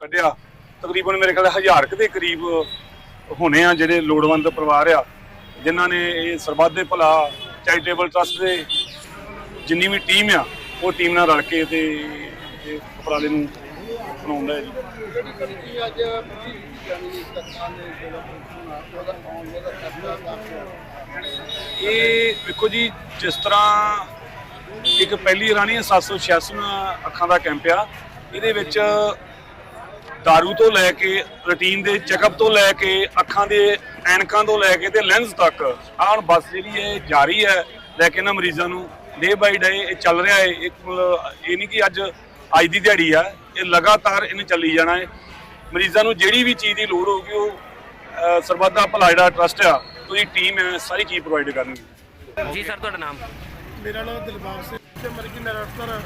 ਕੱਢਿਆ। ਤਕਰੀਬਨ ਮੇਰੇ ਖਿਆਲ ਹਜ਼ਾਰ ਕੁ ਦੇ ਕਰੀਬ ਹੋਣੇ ਆ ਜਿਹੜੇ ਲੋੜਵੰਦ ਪਰਿਵਾਰ ਆ ਜਿਨ੍ਹਾਂ ਨੇ ਇਹ ਸਰਬੱਤ ਦੇ ਭਲਾ ਚੈਰੀਟੇਬਲ ਟਰਸਟ ਦੇ ਜਿੰਨੀ ਵੀ ਟੀਮ ਆ ਉਹ ਟੀਮ ਨਾਲ ਰਲ ਕੇ ਤੇ ਉਪਰਾਲੇ ਨੂੰ ਬਣਾਉਂਦਾ ਹੈ ਜੀ। ਜਿਹੜੀ ਅੱਜ ਜਾਨੀ ਦੇ ਜਿਹੜਾ ਉਹਦਾ ਇਹ ਵੇਖੋ ਜੀ ਜਿਸ ਤਰ੍ਹਾਂ ਇੱਕ ਪਹਿਲੀ ਰਾਣੀ 786 ਅੱਖਾਂ ਦਾ ਕੈਂਪ ਆ ਇਹਦੇ ਵਿੱਚ दारू ਤੋਂ ਲੈ ਕੇ ਰੂਟੀਨ ਦੇ ਚੈੱਕਅਪ ਤੋਂ ਲੈ ਕੇ ਅੱਖਾਂ ਦੇ ਐਨਕਾਂ ਤੋਂ ਲੈ ਕੇ ਤੇ ਲੈਂਸ ਤੱਕ ਆਹ ਹੁਣ ਬੱਸ ਜਿਹੜੀ ਹੈ ਇਹ ਜਾਰੀ ਹੈ ਲੈ ਕੇ ਨਾ ਮਰੀਜ਼ਾਂ ਨੂੰ ਡੇ ਬਾਈ ਡੇ ਇਹ ਚੱਲ ਰਿਹਾ ਹੈ ਇੱਕ ਇਹ ਨਹੀਂ ਕਿ ਅੱਜ ਅੱਜ ਦੀ ਦਿਹਾੜੀ ਆ ਇਹ ਲਗਾਤਾਰ ਇਹਨੇ ਚੱਲੀ ਜਾਣਾ ਹੈ ਮਰੀਜ਼ਾਂ ਨੂੰ ਜਿਹੜੀ ਵੀ ਚੀਜ਼ ਦੀ ਲੋੜ ਹੋਊਗੀ ਉਹ ਸਰਬੱਤ ਦਾ ਭਲਾ ਜਿਹੜਾ ਟਰਸਟ ਆ ਉਹਦੀ ਟੀਮ ਹੈ ਸਾਰੀ ਚੀਜ਼ ਪ੍ਰੋਵਾਈਡ ਕਰਨਗੀ ਜੀ ਸਰ ਤੁਹਾਡਾ ਨਾਮ ਮੇਰਾ ਨਾਮ ਦਿਲਬਾਗ ਸਿੰਘ ਤੇ ਮਰਗੀ ਨਰਸਰ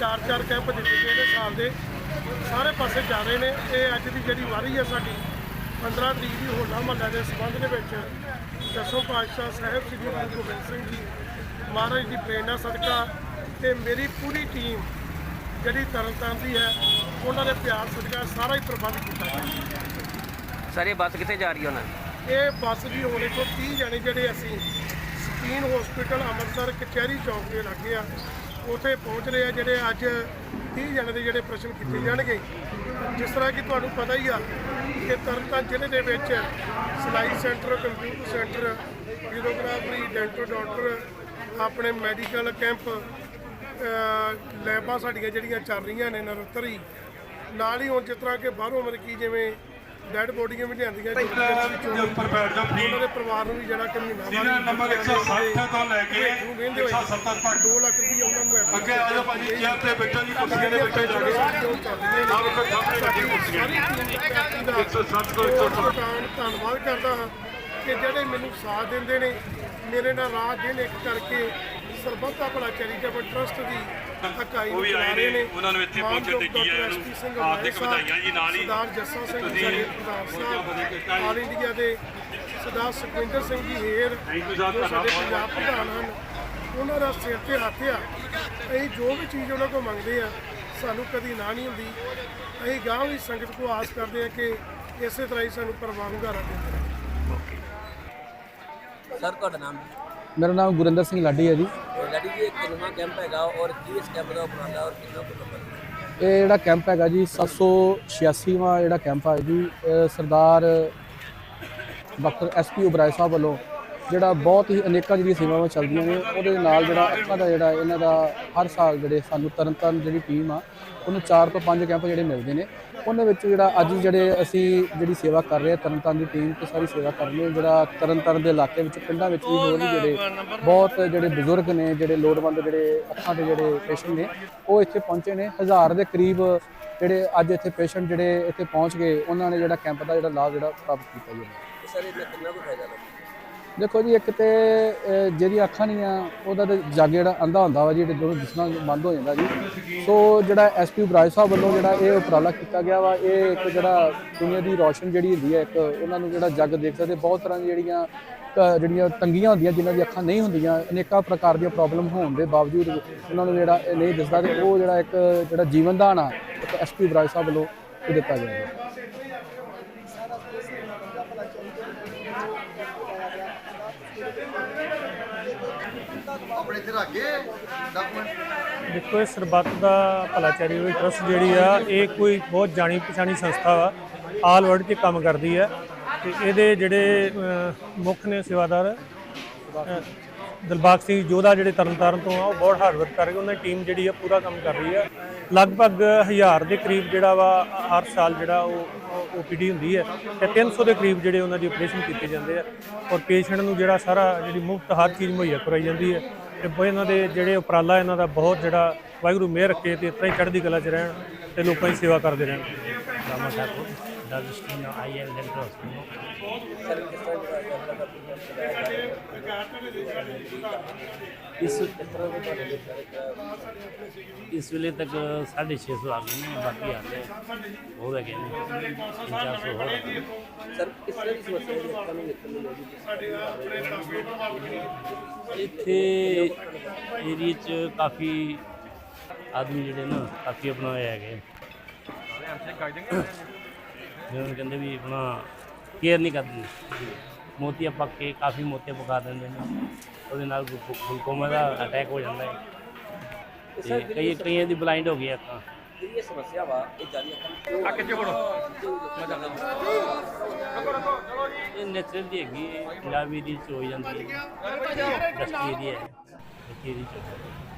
ਚਾਰ ਚਾਰ ਕੈਂਪ ਦਿੱਤੇ ਗਏ ਨੇ ਸਾਲ ਦੇ ਸਾਰੇ ਪਾਸੇ ਜਾ ਰਹੇ ਨੇ। ਇਹ ਅੱਜ ਦੀ ਜਿਹੜੀ ਵਾਰੀ ਹੈ ਸਾਡੀ 15 ਤਰੀਕ ਦੀ ਹੋਲਾ ਮਹੱਲਾ ਦੇ ਸੰਬੰਧ ਦੇ ਵਿੱਚ ਦਸੋਂ ਪਾਤਸ਼ਾਹ ਸਾਹਿਬ ਸ੍ਰੀ ਗੁਰੂ ਗੋਬਿੰਦ ਸਿੰਘ ਜੀ ਮਹਾਰਾਜ ਦੀ ਪ੍ਰੇਰਣਾ ਸਦਕਾ ਤੇ ਮੇਰੀ ਪੂਰੀ ਟੀਮ ਜਿਹੜੀ ਤਰਨਤਾਰਨ ਦੀ ਹੈ ਉਹਨਾਂ ਦੇ ਪਿਆਰ ਸਦਕਾ ਸਾਰਾ ਹੀ ਪ੍ਰਬੰਧ ਕੀਤਾ ਗਿਆ। ਸਰ ਇਹ ਬੱਸ ਕਿੱਥੇ ਜਾ ਰਹੀ ਹੈ ਉਹਨਾਂ ਇਹ ਬੱਸ ਵੀ ਹੋਣੇ ਤੋਂ 30 ਜਣੇ ਜਿਹੜੇ ਅਸੀਂ ਸਕੀਨ ਹਸਪੀਟਲ ਅੰਮ੍ਰਿਤਸਰ ਕਚਹਿਰੀ ਚੌਕ ਦੇ ਲੱਗੇ ਆ। ਉਥੇ ਪਹੁੰਚ ਰਹੇ ਆ ਜਿਹੜੇ ਅੱਜ 30 ਜਣੇ ਦੇ ਜਿਹੜੇ ਪ੍ਰਸ਼ਨ ਕੀਤੇ ਜਾਣਗੇ। ਜਿਸ ਤਰ੍ਹਾਂ ਕਿ ਤੁਹਾਨੂੰ ਪਤਾ ਹੀ ਆ ਕਿ ਤਰਨਤਾਰਨ ਜ਼ਿਲ੍ਹੇ ਦੇ ਵਿੱਚ ਸਿਲਾਈ centre computer centre videography dental doctor ਆਪਣੇ ਮੈਡੀਕਲ ਕੈਂਪ ਲੈਬਾਂ ਸਾਡੀਆਂ ਜਿਹੜੀਆਂ ਚੱਲ ਰਹੀਆਂ ਨੇ ਨਿਰੰਤਰ ਹੀ ਨਾਲ ਹੀ ਹੁਣ ਜਿਸ ਤਰ੍ਹਾਂ ਕਿ ਬਾਹਰੋਂ ਮਤਲਬ ਕਿ ਜਿਵੇਂ ਡੈਡ ਬੋਡੀਆਂ ਵੀ ਲਿਆਂਦੀਆਂ ਦੇ ਉੱਪਰ ਬੈਠ ਜਾਓ ਉਹਨਾਂ ਪਲੀਜ਼ ਦੇ ਪਰਿਵਾਰ ਨੂੰ ਵੀ ਜਿਹੜਾ ਕਿ ਮਹੀਨਾ ਸੀਰੀਅਲ ਨੰਬਰ 160 ਤੋਂ ਲੈ ਕੇ 170 ਤੱਕ। 2 ਲੱਖ ਰੁਪਏ ਉਹਨਾਂ ਨੂੰ ਅੱਗੇ ਆ ਜਾਓ ਭਾਜੀ ਚੇਅਰ ਤੇ ਬੈਠੋ ਜੀ ਕੁਰਸੀਆਂ ਤੇ ਬੈਠੋ ਜਾ। ਕੇ ਨਾਲ ਉੱਪਰ ਸਾਹਮਣੇ ਲੱਗੀ ਕੁਰਸੀਆਂ 160 ਤੋਂ 160 ਧੰਨਵਾਦ ਕਰਦਾ ਹਾਂ ਕਿ ਜਿਹੜੇ ਮੈਨੂੰ ਸਾਥ ਦਿੰਦੇ ਨੇ ਮੇਰੇ ਨਾਲ ਰਾਤ ਦਿਨ ਇੱਕ ਕਰਕੇ ਸਰਬੱਤ ਦਾ ਭਲਾ ਚੈਰੀਟੇਬਲ ਟਰਸਟ ਦੀ ਇਕਾਈ ਉਹ ਵੀ ਆਏ ਰਹੇ ਨੇ, ਉਹਨਾਂ ਨੂੰ ਇੱਥੇ ਪਹੁੰਚਣ ਤੇ ਕੀ ਹੈ ਇਹਨੂੰ ਹਾਰਦਿਕ ਵਧਾਈਆਂ ਜੀ ਨਾਲ ਹੀ। ਸਰਦਾਰ ਜੱਸਾ ਸਿੰਘ ਸਾਡੇ ਪ੍ਰਧਾਨ ਸਾਹਿਬ ਜੀ। ਆਲ ਇੰਡੀਆ ਦੇ ਸਰਦਾਰ ਸੁਖਵਿੰਦਰ ਸਿੰਘ ਜੀ ਹੇਰ Thank you sir, ਜੋ ਸਾਡੇ ਤੁਹਾਡਾ ਪੰਜਾਬ ਪ੍ਰਧਾਨ ਹਨ ਉਹਨਾਂ ਦਾ ਸਿਰ ਤੇ ਹੱਥ ਆ ਅਸੀਂ ਜੋ ਵੀ ਚੀਜ਼ ਉਹਨਾਂ ਕੋਲ ਮੰਗਦੇ ਆ ਸਾਨੂੰ ਕਦੀ ਨਾ ਨਹੀਂ ਹੁੰਦੀ ਅਸੀਂ ਗਾਂਵ ਵੀ ਸੰਗਤ ਕੋ ਆਸ ਕਰਦੇ ਆ ਕਿ ਇਸੇ ਤਰ੍ਹਾਂ ਹੀ ਸਾਨੂੰ ਪਰਵਾਹ ਹੁੰਗਾਰਾ ਦਿੰਦੇ ਰਹੇ ਸਰ ਤੁਹਾਡਾ ਨਾਮ ਮੇਰਾ ਨਾਮ ਗੁਰਿੰਦਰ ਸਿੰਘ ਲਾਡੀ ਹੈ ਜੀ। ਲੜੀ ਜੀ ਇੱਕ ਨਵਾਂ ਕੈਂਪ ਹੈਗਾ ਔਰ ਕੀ ਇਸ ਕੈਂਪ ਦਾ ਉਪਰਾਲਾ ਔਰ ਕਿੰਨਾ ਕੁ ਨੰਬਰ ਇਹ ਜਿਹੜਾ ਕੈਂਪ ਹੈਗਾ ਜੀ 786ਵਾਂ ਜਿਹੜਾ ਕੈਂਪ ਹੈ ਜੀ Sardar doctor S P Oberoi Sahib ਵੱਲੋਂ ਜਿਹੜਾ ਬਹੁਤ ਹੀ ਅਨੇਕਾਂ ਜਿਹੜੀਆਂ ਸੇਵਾਵਾਂ ਚੱਲਦੀਆਂ ਨੇ, ਉਹਦੇ ਨਾਲ ਜਿਹੜਾ ਅੱਖਾਂ ਦਾ ਜਿਹੜਾ ਇਹਨਾਂ ਦਾ ਹਰ ਸਾਲ ਜਿਹੜੇ ਸਾਨੂੰ ਤਰਨਤਾਰਨ ਜਿਹੜੀ ਟੀਮ ਆ, ਉਹਨੂੰ 4 ਤੋਂ 5 ਕੈਂਪ ਜਿਹੜੇ ਮਿਲਦੇ ਨੇ। ਉਹਨਾਂ ਵਿੱਚ ਜਿਹੜਾ ਅੱਜ ਜਿਹੜੇ ਅਸੀਂ ਜਿਹੜੀ ਸੇਵਾ ਕਰ ਰਹੇ ਹਾਂ ਤਰਨਤਾਰਨ ਦੀ ਟੀਮ ਤੇ ਸਾਰੀ ਸੇਵਾ ਕਰ ਰਹੇ ਹਾਂ, ਜਿਹੜਾ ਤਰਨਤਾਰਨ ਦੇ ਇਲਾਕੇ ਵਿੱਚ, ਪਿੰਡਾਂ ਵਿੱਚ ਵੀ ਹੋਰ ਵੀ ਜਿਹੜੇ ਬਹੁਤ ਜਿਹੜੇ ਬਜ਼ੁਰਗ ਨੇ, ਜਿਹੜੇ ਲੋੜਵੰਦ ਜਿਹੜੇ ਅੱਖਾਂ ਦੇ ਜਿਹੜੇ ਪੇਸ਼ੈਂਟ ਨੇ, ਉਹ ਇੱਥੇ ਪਹੁੰਚੇ ਨੇ। ਹਜ਼ਾਰ ਦੇ ਕਰੀਬ ਜਿਹੜੇ ਅੱਜ ਇੱਥੇ ਪੇਸ਼ੈਂਟ ਜਿਹੜੇ ਇੱਥੇ ਪਹੁੰਚ ਗਏ, ਉਹਨਾਂ ਨੇ ਜਿਹੜਾ ਕੈਂਪ ਦਾ ਜਿਹੜਾ ਲਾਭ ਜਿਹੜਾ ਪ੍ਰਾਪਤ ਕੀਤਾ ਜੀ। ਉਹਨਾਂ ਕਿੰਨਾ ਕੁ ਫਾਇਦਾ ਲੱਗਾ ਦੇਖੋ ਜੀ ਇੱਕ ਤੇ ਅਹ, ਜਿਹਦੀ ਅੱਖਾਂ ਨਹੀਂ ਆ ਉਹਦਾ ਤੇ ਜੱਗ ਜਿਹੜਾ ਅੰਧਾ ਹੁੰਦਾ ਵਾ ਜੀ ਜਿਹੜੇ ਦੋਨੋਂ ਦਿਸਣਾ ਬੰਦ ਹੋ ਜਾਂਦਾ ਜੀ। ਸੋ ਜਿਹੜਾ ਐਸਪੀ ਬਰਾਜ ਸਾਹਿਬ ਵੱਲੋਂ ਜਿਹੜਾ ਇਹ ਉਪਰਾਲਾ ਕੀਤਾ ਗਿਆ ਵਾ ਇਹ ਇੱਕ ਜਿਹੜਾ ਦੁਨੀਆ ਦੀ ਰੌਸ਼ਨ ਜਿਹੜੀ ਹੁੰਦੀ ਹੈ ਇੱਕ ਉਹਨਾਂ ਨੂੰ ਜਿਹੜਾ ਜੱਗ ਦੇਖ ਸਕਦੇ ਬਹੁਤ ਤਰ੍ਹਾਂ ਦੀਆਂ ਜਿਹੜੀਆਂ ਅਹ, ਜਿਹੜੀਆਂ ਤੰਗੀਆਂ ਹੁੰਦੀਆਂ ਜਿਨ੍ਹਾਂ ਦੀ ਅੱਖਾਂ ਨਹੀਂ ਹੁੰਦੀਆਂ ਅਨੇਕਾਂ ਪ੍ਰਕਾਰ ਦੀਆਂ ਪ੍ਰੋਬਲਮ ਹੋਣ ਦੇ ਬਾਵਜੂਦ ਉਹਨਾਂ ਨੂੰ ਜਿਹੜਾ ਇਹ ਨਹੀਂ ਦਿਸਦਾ ਤੇ ਉਹ ਜਿਹੜਾ ਇੱਕ ਜਿਹੜਾ ਜੀਵਨ ਦਾਨ ਆ ਇੱਕ ਐਸਪੀ ਬਰਾਜ ਸਾਹਿਬ ਵੱਲੋਂ ਦਿੱਤਾ ਜਾਂਦਾ ਹੈ ਆਪਣੇ ਇੱਥੇ ਰੱਖ ਗਏ ਡਾਕੂਮੈਂਟ ਦੇਖੋ ਇਹ ਸਰਬੱਤ ਦਾ ਭਲਾ ਚੈਰੀਟੇਬਲ ਟਰਸਟ ਜਿਹੜੀ ਆ ਇਹ ਕੋਈ ਬਹੁਤ ਜਾਣੀ ਪਛਾਣੀ ਸੰਸਥਾ ਵਾ ਆਲ ਵਰਲਡ 'ਚ ਕੰਮ ਕਰਦੀ ਹੈ ਤੇ ਇਹਦੇ ਜਿਹੜੇ ਮੁੱਖ ਨੇ ਸੇਵਾਦਾਰ ਅਹ, ਦਿਲਬਾਗ ਸਿੰਘ ਜੋਧਾ ਜਿਹੜੇ ਤਰਨਤਾਰਨ ਤੋਂ ਆ ਉਹ ਬਹੁਤ ਹਾਰਡ ਵਰਕ ਕਰ ਰਹੇ ਉਹਨਾਂ ਦੀ ਟੀਮ ਜਿਹੜੀ ਆ ਪੂਰਾ ਕੰਮ ਕਰ ਰਹੀ ਆ। ਲਗਭਗ 1000 ਦੇ ਕਰੀਬ ਜਿਹੜਾ ਵਾ ਹਰ ਸਾਲ ਜਿਹੜਾ ਉਹ ਓਪੀਡੀ ਹੁੰਦੀ ਹੈ ਤੇ 300 ਦੇ ਕਰੀਬ ਜਿਹੜੇ ਉਹਨਾਂ ਦੀ ਆਪਰੇਸ਼ਨ ਕੀਤੇ ਜਾਂਦੇ ਆ। ਔਰ ਪੇਸ਼ੈਂਟ ਨੂੰ ਜਿਹੜਾ ਸਾਰਾ ਜਿਹੜੀ ਮੁਫਤ ਹਰ ਚੀਜ਼ ਮੁਹੱਈਆ ਕਰਾਈ ਜਾਂਦੀ ਹੈ ਤੇ ਇਹਨਾਂ ਦੇ ਜਿਹੜੇ ਉਪਰਾਲਾ ਇਹਨਾਂ ਦਾ ਬਹੁਤ ਜਿਹੜਾ ਵਾਹਿਗੁਰੂ ਮਿਹਰ ਰੱਖੇ ਤੇ ਤਰ੍ਹਾਂ ਹੀ ਚੜ੍ਹਦੀ ਕਲਾ 'ਚ ਰਹਿਣ ਤੇ ਲੋਕਾਂ ਦੀ ਸੇਵਾ ਕਰਦੇ ਰਹਿਣ। ਜਿਹੜਾ ਕੈਂਪ ਦਾ ਚਲਾਇਆ ਜਾ ਰਿਹਾ ਇਸ ਇਸ ਵੇਲੇ ਤੱਕ 650 ਆ ਗਏ ਨੇ ਬਾਕੀ ਆਲੇ ਬਹੁਤ ਹੈਗੇ ਨੇ 400 ਹੋਰ ਹੈਗੇ ਨੇ। ਸਰ ਨੂੰ ਨੂੰ ਇੱਥੇ ਏਰੀਏ 'ਚ ਕਾਫੀ ਆਦਮੀ ਜਿਹੜੇ ਨਾ ਕਾਫੀ ਅਪਣਾਏ ਹੈਗੇ। ਜਿਵੇਂ ਕਹਿੰਦੇ ਵੀ ਆਪਣਾ ਕੇਅਰ ਨਹੀਂ ਕਰਦੇ। ਮੋਤੀਆ ਪੱਕ ਕੇ ਕਾਫੀ ਮੋਤੀਆ ਪਕਾ ਦਿੰਦੇ ਨੇ। ਉਹਦੇ ਨਾਲ ਗਲੂ- ਗਲੂਕੋਮਾ ਦਾ ਅਟੈਕ ਹੋ ਜਾਂਦਾ ਹੈ। ਤੇ ਕਈ ਕਈਆਂ ਦੀ ਬਲਾਈਂਡ ਹੋ ਗਈ ਅੱਖਾਂ ਜਿਹੜੀ ਇਹ ਸਮੱਸਿਆ ਵਾ ਇਹ ਜਾਰੀ ਆਪਾਂ ਅੱਗੇ ਚੋੜੋ ਇਹ ਨੈਚੁਰਲ ਦੀ ਹੈਗੀ ਹੈ, ਪੰਜਾਬ ਏਰੀਆ ਚ ਹੋ ਜਾਂਦੀ ਹੈ ਡਸਟੀ ਏਰੀਆ ਹੈ ਡਸਟੀ ਏਰੀਆ ਚ